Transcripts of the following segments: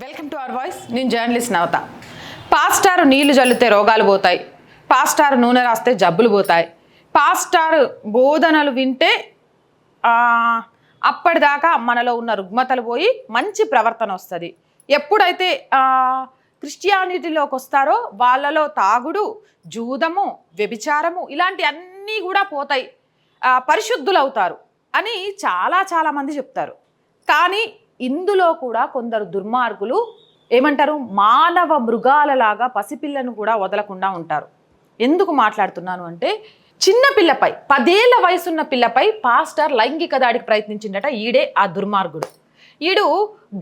Welcome to our voice నేను journalist Navata. Pastor నీళ్ళు జల్లితే రోగాలు పోతాయి. పాస్టార్ నూనె రాస్తే జబ్బులు పోతాయి. పాస్టార్ బోధనలు వింటే అప్పటిదాకా మనలో ఉన్న రుగ్మతలు పోయి మంచి ప్రవర్తన వస్తుంది. ఎప్పుడైతే క్రిస్టియానిటీలోకి వస్తారో వాళ్ళలో తాగుడు జూదము వ్యభిచారము ఇలాంటి అన్నీ కూడా పోతాయి. పరిశుద్ధులవుతారు అని చాలా చాలా మంది చెప్తారు. కానీ ఇందులో కూడా కొందరు దుర్మార్గులు ఏమంటారు? మానవ మృగాలలాగా పసిపిల్లను కూడా వదలకుండా ఉంటారు. ఎందుకు మాట్లాడుతున్నాను అంటే చిన్న పిల్లపై పదేళ్ళ వయసున్న పిల్లపై పాస్టర్ లైంగిక దాడికి ప్రయత్నించిండట ఈడే ఆ దుర్మార్గుడు. ఈడు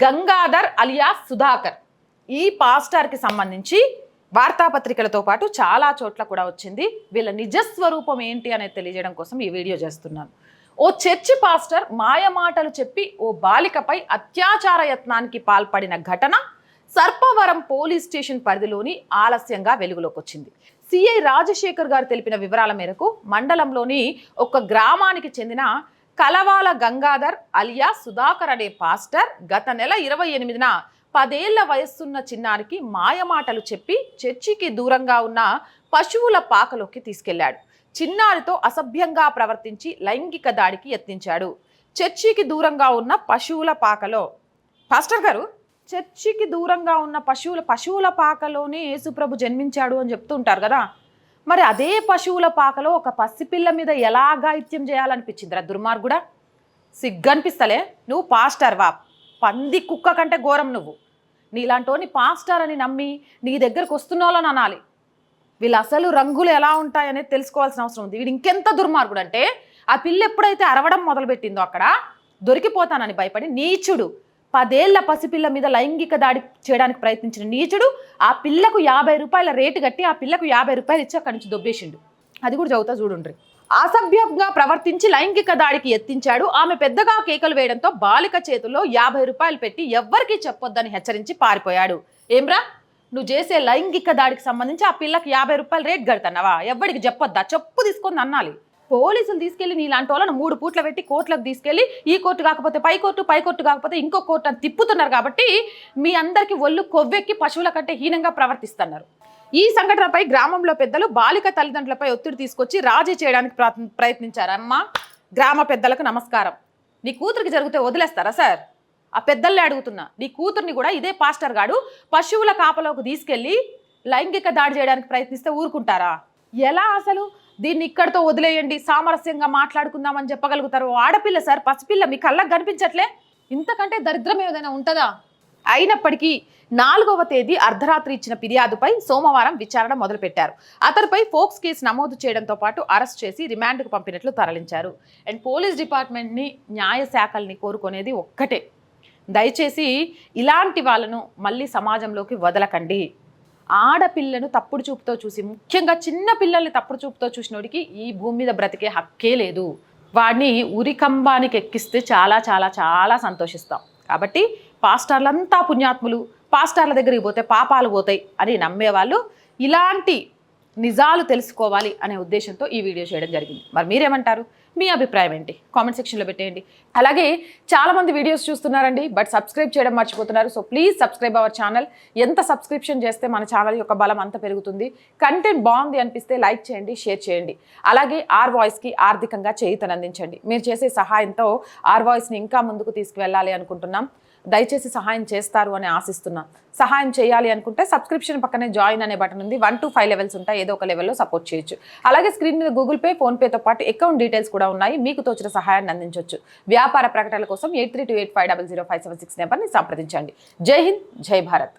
గంగాధర్ అలియాస్ సుధాకర్. ఈ పాస్టర్కి సంబంధించి వార్తాపత్రికలతో పాటు చాలా చోట్ల కూడా వచ్చింది. వీళ్ళ నిజస్వరూపం ఏంటి అనేది తెలియజేయడం కోసం ఈ వీడియో చేస్తున్నాను. ఓ చర్చి పాస్టర్ మాయమాటలు చెప్పి ఓ బాలికపై అత్యాచార యత్నానికి పాల్పడిన ఘటన సర్పవరం పోలీస్ స్టేషన్ పరిధిలోని ఆలస్యంగా వెలుగులోకి వచ్చింది. సిఐ రాజశేఖర్ గారు తెలిపిన వివరాల మేరకు మండలంలోని ఒక గ్రామానికి చెందిన కలవాల గంగాధర్ అలియా సుధాకర్ అనే పాస్టర్ గత నెల ఇరవై ఎనిమిదిన పదేళ్ళ వయస్సున్న చిన్నారికి మాయమాటలు చెప్పి చర్చికి దూరంగా ఉన్న పశువుల పాకలోకి తీసుకెళ్ళాడు. చిన్నారితో అసభ్యంగా ప్రవర్తించి లైంగిక దాడికి యత్నించాడు. చర్చికి దూరంగా ఉన్న పశువుల పాకలో పాస్టర్ గారు చర్చికి దూరంగా ఉన్న పశువుల పశువుల పాకలోనే యేసుప్రభు జన్మించాడు అని చెప్తూ ఉంటారు కదా. మరి అదే పశువుల పాకలో ఒక పసిపిల్ల మీద ఎలా గాయిత్యం చేయాలనిపించిందిరా దుర్మార్గుడా? సిగ్గనిపిస్తలే. నువ్వు పాస్టర్ వా పంది కుక్క కంటే ఘోరం నువ్వు. నీలాంటోని పాస్టర్ అని నమ్మి నీ దగ్గరకు వస్తున్న వాళ్ళని అనాలి. వీళ్ళు అసలు రంగులు ఎలా ఉంటాయనేది తెలుసుకోవాల్సిన అవసరం ఉంది. వీడు ఇంకెంత దుర్మార్గుడు అంటే ఆ పిల్ల ఎప్పుడైతే అరవడం మొదలుపెట్టిందో అక్కడ దొరికిపోతానని భయపడి నీచుడు పదేళ్ళ పసిపిల్ల మీద లైంగిక దాడి చేయడానికి ప్రయత్నించిన నీచుడు ఆ పిల్లకు యాభై రూపాయల రేటు కట్టి ఆ పిల్లకు యాభై రూపాయలు ఇచ్చి అక్కడి నుంచి దొబ్బేసిండు. అది కూడా చదువుతా చూడుండ్రి. అసభ్యంగా ప్రవర్తించి లైంగిక దాడికి ఎత్తించాడు. ఆమె పెద్దగా కేకలు వేయడంతో బాలిక చేతుల్లో యాభై రూపాయలు పెట్టి ఎవ్వరికీ చెప్పొద్దని హెచ్చరించి పారిపోయాడు. ఏమ్రా నువ్వు చేసే లైంగిక దాడికి సంబంధించి ఆ పిల్లకి యాభై రూపాయలు రేట్ కడుతున్నావా? ఎవ్వడికి చెప్పొద్దా? చెప్పు తీసుకొని అన్నాలి. పోలీసులు తీసుకెళ్ళి నీలాంటి వాళ్ళను మూడు పూట్ల పెట్టి కోర్టులకు తీసుకెళ్ళి ఈ కోర్టు కాకపోతే పై కోర్టు పై కోర్టు కాకపోతే ఇంకో కోర్టు అని తిప్పుతున్నారు కాబట్టి మీ అందరికీ ఒళ్ళు కొవ్వెక్కి పశువుల కంటే హీనంగా ప్రవర్తిస్తున్నారు. ఈ సంఘటనపై గ్రామంలో పెద్దలు బాలిక తల్లిదండ్రులపై ఒత్తిడి తీసుకొచ్చి రాజీ చేయడానికి ప్రయత్నించారు అమ్మ గ్రామ పెద్దలకు నమస్కారం. నీ కూతురికి జరిగితే వదిలేస్తారా సార్? ఆ పెద్దల్ని అడుగుతున్నా. నీ కూతుర్ని కూడా ఇదే పాస్టర్ గాడు పశువుల కాపలోకి తీసుకెళ్ళి లైంగిక దాడి చేయడానికి ప్రయత్నిస్తే ఊరుకుంటారా? ఎలా అసలు? దీన్ని ఇక్కడితో వదిలేయండి. సామరస్యంగా మాట్లాడుకుందామని చెప్పగలుగుతారు. ఆడపిల్ల సార్ పసిపిల్ల మీ కళ్ళకు కనిపించట్లే. ఇంతకంటే దరిద్రం ఏదైనా ఉంటుందా? అయినప్పటికీ నాలుగవ తేదీ అర్ధరాత్రి ఇచ్చిన ఫిర్యాదుపై సోమవారం విచారణ మొదలుపెట్టారు. అతడిపై ఫోక్స్ కేసు నమోదు చేయడంతో పాటు అరెస్ట్ చేసి రిమాండ్కు పంపినట్లు తరలించారు. అండ్ పోలీస్ డిపార్ట్మెంట్ని న్యాయ శాఖల్ని కోరుకునేది ఒక్కటే. దయచేసి ఇలాంటి వాళ్ళను మళ్ళీ సమాజంలోకి వదలకండి. ఆడపిల్లను తప్పుడు చూపుతో చూసి ముఖ్యంగా చిన్న పిల్లల్ని తప్పుడు చూపుతో చూసినోడికి ఈ భూమి మీద బ్రతికే హక్కే లేదు. వాడిని ఉరికంబానికి ఎక్కిస్తే చాలా చాలా చాలా సంతోషిస్తాం. కాబట్టి పాస్టర్లంతా పుణ్యాత్ములు పాస్టర్ల దగ్గరికి పోతే పాపాలు పోతాయి అని నమ్మేవాళ్ళు. ఇలాంటి నిజాలు తెలుసుకోవాలి అనే ఉద్దేశంతో ఈ వీడియో చేయడం జరిగింది. మరి మీరేమంటారు? మీ అభిప్రాయం ఏంటి? కామెంట్ సెక్షన్లో పెట్టేయండి. అలాగే చాలామంది వీడియోస్ చూస్తున్నారండి బట్ సబ్స్క్రైబ్ చేయడం మర్చిపోతున్నారు. So please subscribe our channel. ఎంత సబ్స్క్రిప్షన్ చేస్తే మన ఛానల్ యొక్క బలం అంత పెరుగుతుంది. కంటెంట్ బాగుంది అనిపిస్తే లైక్ చేయండి షేర్ చేయండి. అలాగే ఆర్ వాయిస్కి ఆర్థికంగా చేయితనందించండి. మీరు చేసే సహాయంతో ఆర్ వాయిస్ని ఇంకా ముందుకు తీసుకువెళ్ళాలి అనుకుంటున్నాం. దయచేసి సహాయం చేస్తారు అని ఆశిస్తున్నా. సహాయం చేయాలి అనుకుంటే సబ్స్క్రిప్షన్ పక్కనే జాయిన్ అనే బటన్ ఉంది. వన్ టు ఫైవ్ లెవెల్స్ ఉంటాయి. ఏదో ఒక లెవెల్లో సపోర్ట్ చేయొచ్చు. అలాగే స్క్రీన్ మీద గూగుల్ పే ఫోన్పేతో పాటు అకౌంట్ డీటెయిల్స్ కూడా ఉన్నాయి. మీకు తోచిన సహాయాన్ని అందించవచ్చు వ్యాపార ప్రకటనల కోసం eight three two eight five double zero five seven six నెంబర్ని సంప్రదించండి. జై హింద్ జై భారత్.